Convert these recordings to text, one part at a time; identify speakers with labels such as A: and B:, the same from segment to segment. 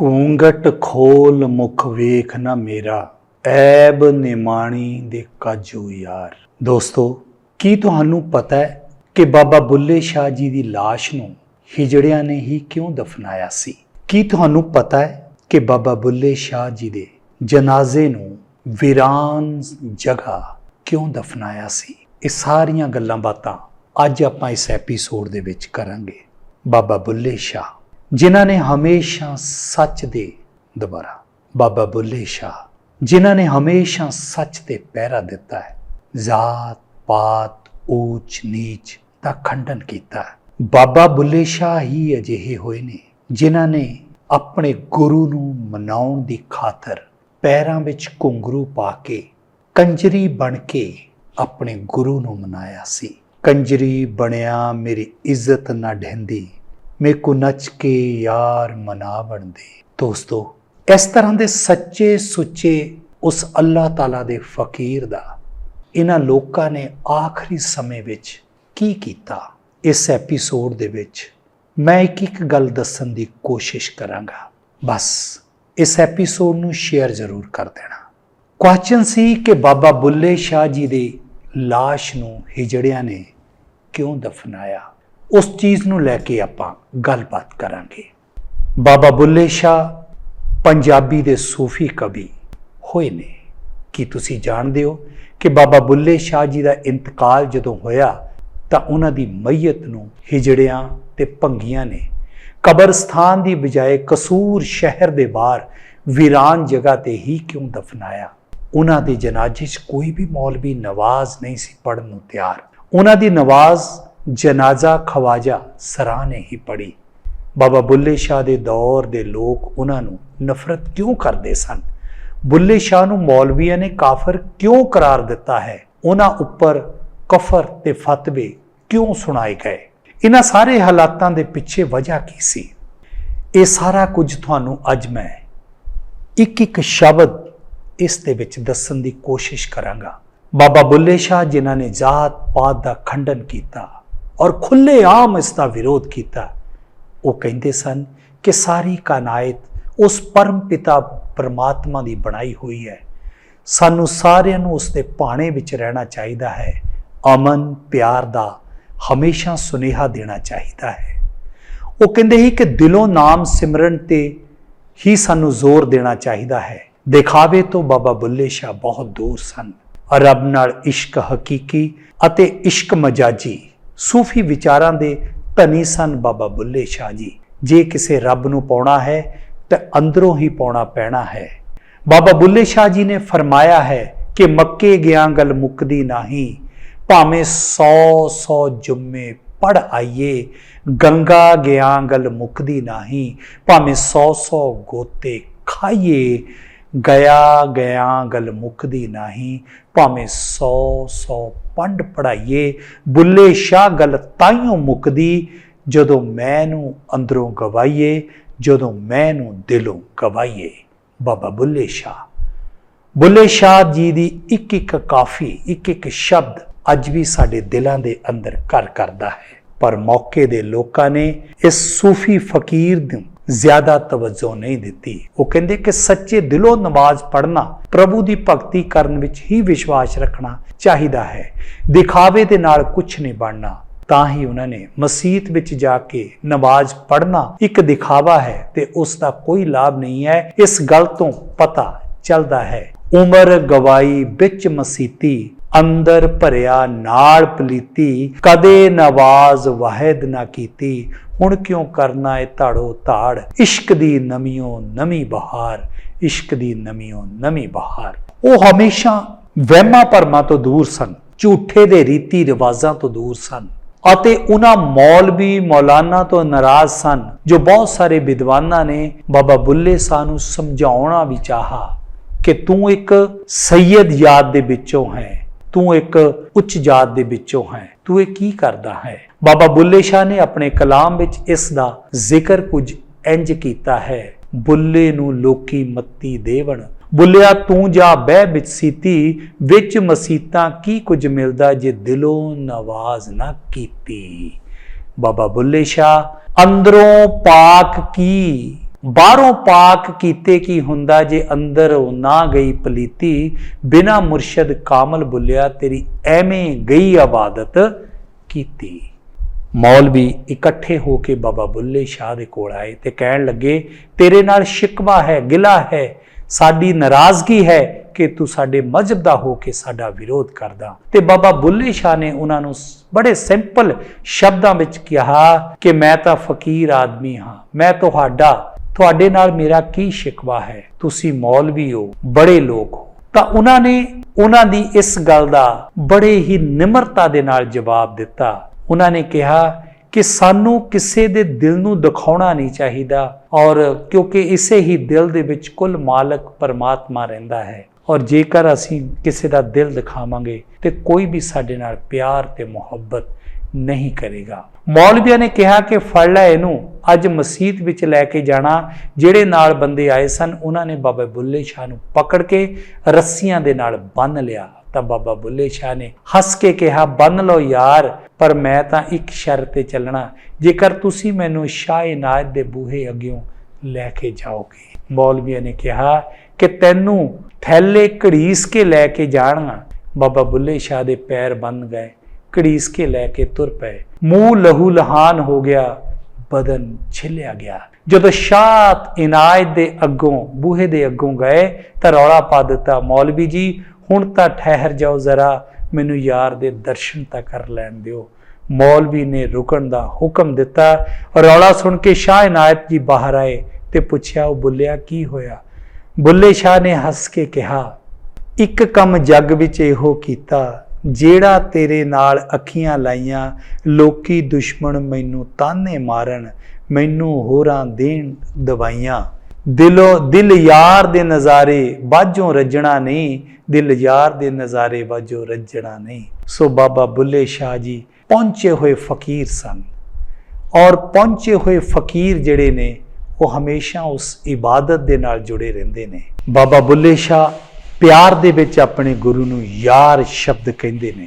A: ਕੂੰਗਟ ਖੋਲ ਮੁਖ ਵੇਖ ਨਾ ਮੇਰਾ, ਐਬ ਨਿਮਾਣੀ ਦੇ ਕਾਜੂ ਯਾਰ। ਦੋਸਤੋ, ਕੀ ਤੁਹਾਨੂੰ ਪਤਾ ਹੈ ਕਿ ਬਾਬਾ ਬੁੱਲੇ ਸ਼ਾਹ ਜੀ ਦੀ ਲਾਸ਼ ਨੂੰ ਹਿਜੜਿਆਂ ਨੇ ਹੀ ਕਿਉਂ ਦਫਨਾਇਆ ਸੀ? ਕੀ ਤੁਹਾਨੂੰ ਪਤਾ ਹੈ ਕਿ ਬਾਬਾ ਬੁੱਲੇ ਸ਼ਾਹ ਜੀ ਦੇ ਜਨਾਜ਼ੇ ਨੂੰ ਵੀਰਾਨ ਜਗ੍ਹਾ ਕਿਉਂ ਦਫਨਾਇਆ ਸੀ? ਇਹ ਸਾਰੀਆਂ ਗੱਲਾਂ ਬਾਤਾਂ ਅੱਜ ਆਪਾਂ ਇਸ ਐਪੀਸੋਡ ਦੇ ਵਿੱਚ ਕਰਾਂਗੇ। ਬਾਬਾ ਬੁੱਲੇ ਸ਼ਾਹ। ਜਿਨ੍ਹਾਂ ਨੇ ਹਮੇਸ਼ਾ ਸੱਚ ਦੇ ਦੁਬਾਰਾ, ਬਾਬਾ ਬੁੱਲੇ ਸ਼ਾਹ, ਜਿਨ੍ਹਾਂ ਨੇ ਹਮੇਸ਼ਾ ਸੱਚ ਤੇ ਪਹਿਰਾ ਦਿੱਤਾ ਹੈ, ਜ਼ਾਤ, ਪਾਤ, ਊਚ, ਨੀਚ ਦਾ ਖੰਡਨ ਕੀਤਾ ਬਾਬਾ ਬੁੱਲੇ ਸ਼ਾਹ ਹੀ ਅਜਿਹੇ ਹੋਏ ਨੇ ਜਿਨ੍ਹਾਂ ਨੇ ਆਪਣੇ ਗੁਰੂ ਨੂੰ ਮਨਾਉਣ ਦੀ ਖਾਤਰ ਪੈਰਾਂ ਵਿੱਚ ਘੁੰਗਰੂ ਪਾ ਕੇ, ਕੰਜਰੀ ਬਣ ਕੇ ਆਪਣੇ ਗੁਰੂ ਨੂੰ ਮਨਾਇਆ ਸੀ। ਕੰਜਰੀ ਬਣਿਆ, ਮੇਰੀ ਇੱਜ਼ਤ ਨਾ ਢਹਿੰਦੀ ਮੇ ਕੋ ਨੱਚ ਕੇ ਯਾਰ ਮਨਾ ਬਣਦੇ ਦੋਸਤੋ, ਇਸ ਤਰ੍ਹਾਂ ਦੇ ਸੱਚੇ ਸੁੱਚੇ ਉਸ ਅੱਲਾਹ ਤਾਲਾ ਦੇ ਫਕੀਰ ਦਾ ਇਹਨਾਂ ਲੋਕਾਂ ਨੇ ਆਖਰੀ ਸਮੇਂ ਵਿੱਚ ਕੀ ਕੀਤਾ? ਇਸ ਐਪੀਸੋਡ ਦੇ ਵਿੱਚ ਮੈਂ ਇੱਕ ਇੱਕ ਗੱਲ ਦੱਸਣ ਦੀ ਕੋਸ਼ਿਸ਼ ਕਰਾਂਗਾ। ਬਸ ਇਸ ਐਪੀਸੋਡ ਨੂੰ ਸ਼ੇਅਰ ਜ਼ਰੂਰ ਕਰ ਦੇਣਾ। ਕੁਐਸਚਨ ਸੀ ਕਿ ਬਾਬਾ ਬੁੱਲੇ ਸ਼ਾਹ ਜੀ ਦੀ ਲਾਸ਼ ਨੂੰ ਹਿਜੜਿਆਂ ਨੇ ਕਿਉਂ ਦਫਨਾਇਆ? ਉਸ ਚੀਜ਼ ਨੂੰ ਲੈ ਕੇ ਆਪਾਂ ਗੱਲਬਾਤ ਕਰਾਂਗੇ। ਬਾਬਾ ਬੁੱਲੇ ਸ਼ਾਹ ਪੰਜਾਬੀ ਦੇ ਸੂਫੀ ਕਵੀ ਹੋਏ ਨੇ। ਕੀ ਤੁਸੀਂ ਜਾਣਦੇ ਹੋ ਕਿ ਬਾਬਾ ਬੁੱਲੇ ਸ਼ਾਹ ਜੀ ਦਾ ਇੰਤਕਾਲ ਜਦੋਂ ਹੋਇਆ, ਤਾਂ ਉਹਨਾਂ ਦੀ ਮਈਤ ਨੂੰ ਹਿਜੜਿਆਂ ਤੇ ਭੰਗੀਆਂ ਨੇ। ਕਬਰਸਤਾਨ ਦੀ ਬਜਾਏ ਕਸੂਰ ਸ਼ਹਿਰ ਦੇ ਬਾਹਰ ਵੀਰਾਨ ਜਗ੍ਹਾ ਤੇ ਹੀ ਕਿਉਂ ਦਫਨਾਇਆ? ਉਹਨਾਂ ਦੇ ਜਨਾਜ਼ੇ 'ਚ ਕੋਈ ਵੀ ਮੌਲਵੀ ਨਵਾਜ਼ ਨਹੀਂ ਸੀ ਪੜਨ ਨੂੰ ਤਿਆਰ। ਉਹਨਾਂ ਦੀ ਨਵਾਜ਼ ਜਨਾਜ਼ਾ ਖਵਾਜਾ ਸਰਾਂ ਨੇ ਹੀ ਪੜੀ ਬਾਬਾ ਬੁੱਲੇ ਸ਼ਾਹ ਦੇ ਦੌਰ ਦੇ ਲੋਕ ਉਹਨਾਂ ਨੂੰ ਨਫ਼ਰਤ ਕਿਉਂ ਕਰਦੇ ਸਨ? ਬੁੱਲੇ ਸ਼ਾਹ ਨੂੰ ਮੌਲਵੀਆਂ ਨੇ ਕਾਫਰ ਕਿਉਂ ਕਰਾਰ ਦਿੱਤਾ ਹੈ? ਉਹਨਾਂ ਉੱਪਰ ਕਫਰ ਤੇ ਫਤਵੇ ਕਿਉਂ ਸੁਣਾਏ ਗਏ? ਇਹਨਾਂ ਸਾਰੇ ਹਾਲਾਤਾਂ ਦੇ ਪਿੱਛੇ ਵਜ੍ਹਾ ਕੀ ਸੀ? ਇਹ ਸਾਰਾ ਕੁਝ ਤੁਹਾਨੂੰ ਅੱਜ ਮੈਂ ਇੱਕ ਇੱਕ ਸ਼ਬਦ ਇਸ ਦੇ ਵਿੱਚ ਦੱਸਣ ਦੀ ਕੋਸ਼ਿਸ਼ ਕਰਾਂਗਾ। ਬਾਬਾ ਬੁੱਲੇ ਸ਼ਾਹ ਜਿਨ੍ਹਾਂ ਨੇ ਜਾਤ ਪਾਤ ਦਾ ਖੰਡਨ ਕੀਤਾ ਔਰ ਖੁੱਲੇ ਆਮ ਇਸ ਦਾ ਵਿਰੋਧ ਕੀਤਾ। ਉਹ ਕਹਿੰਦੇ ਸਨ ਕਿ ਸਾਰੀ ਕਾਇਨਾਤ ਉਸ ਪਰਮ ਪਿਤਾ ਪਰਮਾਤਮਾ ਦੀ ਬਣਾਈ ਹੋਈ ਹੈ। ਸਾਨੂੰ ਸਾਰਿਆਂ ਨੂੰ ਉਸ ਦੇ ਪਾਣੇ ਵਿੱਚ ਰਹਿਣਾ ਚਾਹੀਦਾ ਹੈ। ਅਮਨ, ਪਿਆਰ ਦਾ ਹਮੇਸ਼ਾ ਸੁਨੇਹਾ ਦੇਣਾ ਚਾਹੀਦਾ ਹੈ। ਉਹ ਕਹਿੰਦੇ ਸੀ ਕਿ ਦਿਲੋਂ ਨਾਮ ਸਿਮਰਨ ਤੇ ਹੀ ਸਾਨੂੰ ਜ਼ੋਰ ਦੇਣਾ ਚਾਹੀਦਾ ਹੈ। ਦਿਖਾਵੇ ਤੋਂ ਬਾਬਾ ਬੁੱਲੇ ਸ਼ਾਹ ਬਹੁਤ ਦੂਰ ਸਨ। ਰੱਬ ਨਾਲ ਇਸ਼ਕ ਹਕੀਕੀ ਅਤੇ ਇਸ਼ਕ ਮਜਾਜੀ ਸੂਫੀ ਵਿਚਾਰਾਂ ਦੇ ਧਨੀ ਸਨ ਬਾਬਾ ਬੁੱਲੇ ਸ਼ਾਹ ਜੀ। ਜੇ ਕਿਸੇ ਰੱਬ ਨੂੰ ਪਾਉਣਾ ਹੈ, ਤਾਂ ਅੰਦਰੋਂ ਹੀ ਪਾਉਣਾ ਪੈਣਾ ਹੈ। ਬਾਬਾ ਬੁੱਲੇ ਸ਼ਾਹ ਜੀ ਨੇ ਫਰਮਾਇਆ ਹੈ ਕਿ ਮੱਕੇ ਗਿਆ ਗੱਲ ਮੁੱਕਦੀ ਨਹੀਂ, ਭਾਵੇਂ 100 100 ਜੁਮੇ ਪੜ ਆਈਏ, ਗੰਗਾ ਗਿਆ ਗੱਲ ਮੁੱਕਦੀ ਨਹੀਂ, ਭਾਵੇਂ 100 100 ਗੋਤੇ ਖਾਈਏ, ਗਿਆ ਗਿਆ ਗਲ ਮੁੱਕਦੀ ਨਹੀਂ, ਭਾਵੇਂ 100 100 ਪੰਡ ਪੜਾਈਏ ਬੁੱਲੇ ਸ਼ਾਹ ਗਲ ਤਾਈਓ ਮੁੱਕਦੀ ਜਦੋਂ ਮੈਂ ਨੂੰ ਅੰਦਰੋਂ ਗਵਾਈਏ, ਜਦੋਂ ਮੈਂ ਨੂੰ ਦਿਲੋਂ ਗਵਾਈਏ। ਬਾਬਾ ਬੁੱਲੇ ਸ਼ਾਹ। ਬੁੱਲੇ ਸ਼ਾਹ ਜੀ ਦੀ ਇੱਕ ਇੱਕ ਕਾਫੀ, ਇੱਕ ਇੱਕ ਸ਼ਬਦ ਅੱਜ ਵੀ ਸਾਡੇ ਦਿਲਾਂ ਦੇ ਅੰਦਰ ਘਰ ਕਰਦਾ ਹੈ। ਪਰ ਮੌਕੇ ਦੇ ਲੋਕਾਂ ਨੇ ਇਸ ਸੂਫੀ ਫਕੀਰ ਨੂੰ ਜ਼ਿਆਦਾ ਤਵੱਜੋ ਨਹੀਂ ਦਿੱਤੀ। ਉਹ ਕਹਿੰਦੇ ਕਿ ਸੱਚੇ ਦਿਲੋਂ ਨਮਾਜ਼ ਪੜ੍ਹਨਾ, ਪ੍ਰਭੂ ਦੀ ਭਗਤੀ ਕਰਨ ਵਿੱਚ ਹੀ ਵਿਸ਼ਵਾਸ ਰੱਖਣਾ ਚਾਹੀਦਾ ਹੈ। ਦਿਖਾਵੇ ਦੇ ਨਾਲ ਕੁਝ ਨਹੀਂ ਬਣਨਾ। ਤਾਂ ਹੀ ਉਹਨਾਂ ਨੇ ਮਸਜਿਦ ਵਿੱਚ ਜਾ ਕੇ ਨਮਾਜ਼ ਪੜ੍ਹਨਾ ਇੱਕ ਦਿਖਾਵਾ ਹੈ ਤੇ ਉਸ ਦਾ ਕੋਈ ਲਾਭ ਨਹੀਂ ਹੈ। ਇਸ ਗੱਲ ਤੋਂ ਪਤਾ ਚੱਲਦਾ ਹੈ। ਉਮਰ ਗਵਾਈ ਵਿੱਚ ਮਸੀਤੀ ਅੰਦਰ ਭਰਿਆ ਨਾਲ ਪਲੀਤੀ, ਕਦੇ ਨਵਾਜ਼ ਵਾਹਿਦ ਨਾ ਕੀਤੀ, ਹੁਣ ਕਿਉਂ ਕਰਨਾ ਏ ਧਾੜੋ ਧਾੜ? ਇਸ਼ਕ ਦੀ ਨਮੀਓ ਨਵੀਂ ਬਹਾਰ, ਇਸ਼ਕ ਦੀ ਨਮੀਓ ਨਵੀਂ ਬਹਾਰ। ਉਹ ਹਮੇਸ਼ਾ ਵਹਿਮਾਂ ਭਰਮਾਂ ਤੋਂ ਦੂਰ ਸਨ, ਝੂਠੇ ਦੇ ਰੀਤੀ ਰਿਵਾਜ਼ਾਂ ਤੋਂ ਦੂਰ ਸਨ, ਅਤੇ ਉਹਨਾਂ ਮੌਲਵੀ ਮੌਲਾਨਾ ਤੋਂ ਨਾਰਾਜ਼ ਸਨ, ਜੋ ਬਹੁਤ ਸਾਰੇ ਵਿਦਵਾਨਾਂ ਨੇ ਬਾਬਾ ਬੁੱਲੇ ਸ਼ਾਹ ਨੂੰ ਸਮਝਾਉਣਾ ਵੀ ਚਾਹਾ ਕਿ ਤੂੰ ਇੱਕ ਸੈਯਦ ਯਾਦ ਦੇ ਵਿੱਚੋਂ ਹੈ। ਤੂੰ ਇੱਕ ਉੱਚ ਜਾਤ ਦੇ ਵਿੱਚੋਂ ਹੈ, ਤੂੰ ਇਹ ਕੀ ਕਰਦਾ ਹੈ? ਬਾਬਾ ਬੁੱਲੇ ਸ਼ਾਹ ਨੇ ਆਪਣੇ ਕਲਾਮ ਵਿੱਚ ਇਸ ਦਾ ਜ਼ਿਕਰ ਕੁਝ ਇੰਜ ਕੀਤਾ ਹੈ, ਬੁੱਲੇ ਨੂੰ ਲੋਕੀ ਮੱਤੀ ਦੇਵਣ। ਬੁੱਲਿਆ, ਤੂੰ ਜਾ ਬਹਿ ਵਿੱਚ ਸੀਤੀ, ਵਿੱਚ ਮਸੀਤਾਂ ਕੀ ਕੁਝ ਮਿਲਦਾ ਜੇ ਦਿਲੋਂ ਨਵਾਜ਼ ਨਾ ਕੀਤੀ? ਬਾਬਾ ਬੁੱਲੇ ਸ਼ਾਹ, ਅੰਦਰੋਂ ਪਾਕ ਕੀ ਬਾਹਰੋਂ ਪਾਕ ਕੀਤੇ ਕੀ ਹੁੰਦਾ ਜੇ ਅੰਦਰ ਨਾ ਗਈ ਪਲੀਤੀ, ਬਿਨਾ ਮੁਰਸ਼ਦ ਕਾਮਲ ਬੁੱਲਿਆ ਤੇਰੀ ਐਵੇਂ ਗਈ ਆਬਾਦਤ ਕੀਤੀ। ਮੌਲਵੀ ਇਕੱਠੇ ਹੋ ਕੇ ਬਾਬਾ ਬੁੱਲੇ ਸ਼ਾਹ ਦੇ ਕੋਲ ਆਏ ਤੇ ਕਹਿਣ ਲੱਗੇ, ਤੇਰੇ ਨਾਲ ਸ਼ਿਕਵਾ ਹੈ, ਗਿਲਾ ਹੈ, ਸਾਡੀ ਨਾਰਾਜ਼ਗੀ ਹੈ ਕਿ ਤੂੰ ਸਾਡੇ ਮਜਹਬ ਦਾ ਹੋ ਕੇ ਸਾਡਾ ਵਿਰੋਧ ਕਰਦਾ। ਤੇ ਬਾਬਾ ਬੁੱਲੇ ਸ਼ਾਹ ਨੇ ਉਹਨਾਂ ਨੂੰ ਬੜੇ ਸਿੰਪਲ ਸ਼ਬਦਾਂ ਵਿੱਚ ਕਿਹਾ ਕਿ ਮੈਂ ਤਾਂ ਫਕੀਰ ਆਦਮੀ ਹਾਂ, ਮੈਂ ਤੁਹਾਡਾ ਤੁਹਾਡੇ ਨਾਲ ਮੇਰਾ ਕੀ ਸ਼ਿਕਵਾ ਹੈ? ਤੁਸੀਂ ਮੌਲਵੀ ਹੋ, ਬੜੇ ਲੋਕ ਹੋ। ਤਾਂ ਉਹਨਾਂ ਨੇ ਉਹਨਾਂ ਦੀ ਇਸ ਗੱਲ ਦਾ ਬੜੇ ਹੀ ਨਿਮਰਤਾ ਦੇ ਨਾਲ ਜਵਾਬ ਦਿੱਤਾ। ਉਹਨਾਂ ਨੇ ਕਿਹਾ ਕਿ ਸਾਨੂੰ ਕਿਸੇ ਦੇ ਦਿਲ ਨੂੰ ਦਿਖਾਉਣਾ ਨਹੀਂ ਚਾਹੀਦਾ ਔਰ ਕਿਉਂਕਿ ਇਸੇ ਹੀ ਦਿਲ ਦੇ ਵਿੱਚ ਕੁੱਲ ਮਾਲਕ ਪਰਮਾਤਮਾ ਰਹਿੰਦਾ ਹੈ। ਔਰ ਜੇਕਰ ਅਸੀਂ ਕਿਸੇ ਦਾ ਦਿਲ ਦਿਖਾਵਾਂਗੇ ਤੇ ਕੋਈ ਵੀ ਸਾਡੇ ਨਾਲ ਪਿਆਰ ਤੇ ਮੁਹੱਬਤ ਨਹੀਂ ਕਰੇਗਾ। ਮੌਲਵੀਆਂ ਨੇ ਕਿਹਾ ਕਿ ਫੜ ਲੈ ਇਹਨੂੰ, ਅੱਜ ਮਸਜਿਦ ਵਿੱਚ ਲੈ ਕੇ ਜਾਣਾ। ਜਿਹੜੇ ਨਾਲ ਬੰਦੇ ਆਏ ਸਨ, ਉਹਨਾਂ ਨੇ ਬਾਬਾ ਬੁੱਲੇ ਸ਼ਾਹ ਨੂੰ ਪਕੜ ਕੇ ਰੱਸੀਆਂ ਦੇ ਨਾਲ ਬੰਨ ਲਿਆ। ਤਾਂ ਬਾਬਾ ਬੁੱਲੇ ਸ਼ਾਹ ਨੇ ਹੱਸ ਕੇ ਕਿਹਾ, ਬੰਨ ਲਓ ਯਾਰ, ਪਰ ਮੈਂ ਤਾਂ ਇੱਕ ਸ਼ਰਤ ਤੇ ਚੱਲਣਾ। ਜੇਕਰ ਤੁਸੀਂ ਮੈਨੂੰ ਸ਼ਾਹ ਇਨਾਇਤ ਦੇ ਬੂਹੇ ਅੱਗਿਓਂ ਲੈ ਕੇ ਜਾਓਗੇ। ਮੌਲਵੀਆਂ ਨੇ ਕਿਹਾ ਕਿ ਤੈਨੂੰ ਥੈਲੇ ਘੜੀਸ ਕੇ ਲੈ ਕੇ ਜਾਣਾ। ਬਾਬਾ ਬੁੱਲੇ ਸ਼ਾਹ ਦੇ ਪੈਰ ਬੰਨ ਗਏ। ਘੜੀਸ ਕੇ ਲੈ ਕੇ ਤੁਰ ਪਏ। ਮੂੰਹ ਲਹੂ ਲਹਾਨ ਹੋ ਗਿਆ, ਬਦਨ ਛਿਲਿਆ ਗਿਆ। ਜਦੋਂ ਸ਼ਾਤ ਇਨਾਇਤ ਦੇ ਅੱਗੋਂ, ਬੂਹੇ ਦੇ ਅੱਗੋਂ ਗਏ, ਤਾਂ ਰੌਲਾ ਪਾ ਦਿੱਤਾ, ਮੌਲਵੀ ਜੀ, ਹੁਣ ਤਾਂ ਠਹਿਰ ਜਾਓ ਜ਼ਰਾ, ਮੈਨੂੰ ਯਾਰ ਦੇ ਦਰਸ਼ਨ ਤਾਂ ਕਰ ਲੈਣ ਦਿਓ। ਮੌਲਵੀ ਨੇ ਰੁਕਣ ਦਾ ਹੁਕਮ ਦਿੱਤਾ। ਰੌਲਾ ਸੁਣ ਕੇ ਸ਼ਾਹ ਇਨਾਇਤ ਜੀ ਬਾਹਰ ਆਏ ਤੇ ਪੁੱਛਿਆ, ਉਹ ਬੁੱਲਿਆ ਕੀ ਹੋਇਆ? ਬੁੱਲੇ ਸ਼ਾਹ ਨੇ ਹੱਸ ਕੇ ਕਿਹਾ, ਇੱਕ ਕੰਮ ਜੱਗ ਵਿੱਚ ਇਹੋ ਕੀਤਾ ਜਿਹੜਾ ਤੇਰੇ ਨਾਲ ਅੱਖੀਆਂ ਲਾਈਆਂ, ਲੋਕੀ ਦੁਸ਼ਮਣ ਮੈਨੂੰ ਤਾਨੇ ਮਾਰਨ, ਮੈਨੂੰ ਹੋਰਾਂ ਦੇਣ ਦਵਾਈਆਂ। ਦਿਲੋਂ, ਦਿਲ ਯਾਰ ਦੇ ਨਜ਼ਾਰੇ ਬਾਝੋਂ ਰੱਜਣਾ ਨਹੀਂ, ਦਿਲ ਯਾਰ ਦੇ ਨਜ਼ਾਰੇ ਬਾਝੋਂ ਰੱਜਣਾ ਨਹੀਂ। ਸੋ ਬਾਬਾ ਬੁੱਲੇ ਸ਼ਾਹ ਜੀ, ਪਹੁੰਚੇ ਹੋਏ ਫਕੀਰ ਸਨ। ਔਰ ਪਹੁੰਚੇ ਹੋਏ ਫਕੀਰ ਜਿਹੜੇ ਨੇ, ਉਹ ਹਮੇਸ਼ਾ ਉਸ ਇਬਾਦਤ ਦੇ ਨਾਲ ਜੁੜੇ ਰਹਿੰਦੇ ਨੇ। ਬਾਬਾ ਬੁੱਲੇ ਸ਼ਾਹ ਪਿਆਰ ਦੇ ਵਿੱਚ ਆਪਣੇ ਗੁਰੂ ਨੂੰ ਯਾਰ ਸ਼ਬਦ ਕਹਿੰਦੇ ਨੇ।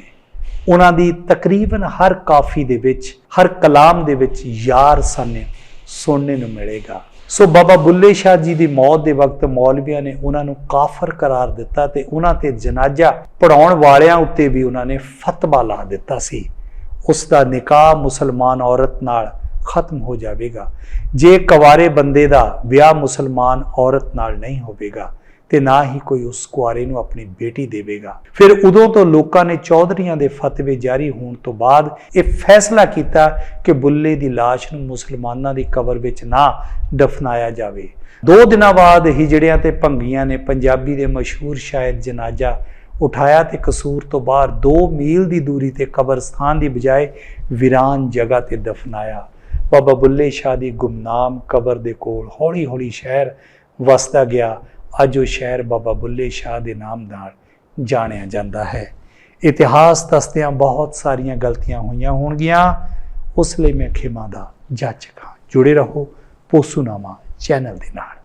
A: ਉਹਨਾਂ ਦੀ ਤਕਰੀਬਨ ਹਰ ਕਾਫੀ ਦੇ ਵਿੱਚ, ਹਰ ਕਲਾਮ ਦੇ ਵਿੱਚ ਯਾਰ ਸਾਨੇ ਸੁਣਨੇ ਨੂੰ ਮਿਲੇਗਾ। ਸੋ ਬਾਬਾ ਬੁੱਲੇ ਸ਼ਾਹ ਜੀ ਦੀ ਮੌਤ ਦੇ ਵਕਤ ਮੌਲਵੀਆਂ ਨੇ ਉਹਨਾਂ ਨੂੰ ਕਾਫਰ ਕਰਾਰ ਦਿੱਤਾ ਤੇ ਉਹਨਾਂ ਤੇ ਜਨਾਜ਼ਾ ਪੜਾਉਣ ਵਾਲਿਆਂ ਉੱਤੇ ਵੀ ਉਹਨਾਂ ਨੇ ਫਤਵਾ ਲਾ ਦਿੱਤਾ ਸੀ। ਉਸ ਦਾ ਨਿਕਾਹ ਮੁਸਲਮਾਨ ਔਰਤ ਨਾਲ ਖਤਮ ਹੋ ਜਾਵੇਗਾ। ਜੇ ਕਵਾਰੇ ਬੰਦੇ ਦਾ ਵਿਆਹ ਮੁਸਲਮਾਨ ਔਰਤ ਨਾਲ ਨਹੀਂ ਹੋਵੇਗਾ ਤੇ ਨਾ ਹੀ ਕੋਈ ਉਸ ਕੁਆਰੇ ਨੂੰ ਆਪਣੀ ਬੇਟੀ ਦੇਵੇਗਾ। ਫਿਰ ਉਦੋਂ ਤੋਂ ਲੋਕਾਂ ਨੇ ਚੌਧਰੀਆਂ ਦੇ ਫਤਵੇ ਜਾਰੀ ਹੋਣ ਤੋਂ ਬਾਅਦ ਇਹ ਫੈਸਲਾ ਕੀਤਾ ਕਿ ਬੁੱਲੇ ਦੀ ਲਾਸ਼ ਨੂੰ ਮੁਸਲਮਾਨਾਂ ਦੀ ਕਬਰ ਵਿੱਚ ਨਾ ਦਫਨਾਇਆ ਜਾਵੇ। ਦੋ ਦਿਨਾਂ ਬਾਅਦ ਹਿਜੜਿਆਂ ਤੇ ਭੰਗੀਆਂ ਨੇ ਪੰਜਾਬੀ ਦੇ ਮਸ਼ਹੂਰ ਸ਼ਾਇਰ ਜਨਾਜ਼ਾ ਉਠਾਇਆ ਤੇ ਕਸੂਰ ਤੋਂ ਬਾਹਰ 2 ਮੀਲ ਦੀ ਦੂਰੀ ਤੇ ਕਬਰਸਤਾਨ ਦੀ ਬਜਾਏ ਵਿਰਾਨ ਜਗ੍ਹਾ ਤੇ ਦਫਨਾਇਆ ਬਾਬਾ ਬੁੱਲੇ ਸ਼ਾਹ ਦੀ ਗੁਮਨਾਮ ਕਬਰ ਦੇ ਕੋਲ ਹੌਲੀ-ਹੌਲੀ ਸ਼ਹਿਰ ਵਸਦਾ ਗਿਆ ਅੱਜ ਉਹ ਸ਼ਹਿਰ ਬਾਬਾ ਬੁੱਲੇ ਸ਼ਾਹ ਦੇ ਨਾਮ ਨਾਲ ਜਾਣਿਆ ਜਾਂਦਾ ਹੈ। ਇਤਿਹਾਸ ਦੱਸਦਿਆਂ ਬਹੁਤ ਸਾਰੀਆਂ ਗਲਤੀਆਂ ਹੋਈਆਂ ਹੋਣਗੀਆਂ। ਉਸ ਲਈ ਮੈਂ ਖਿਮਾ ਦਾ ਜਾਚਕ ਹਾਂ। ਜੁੜੇ ਰਹੋ ਪੋਸੂਨਾਮਾ ਚੈਨਲ ਦੇ ਨਾਲ।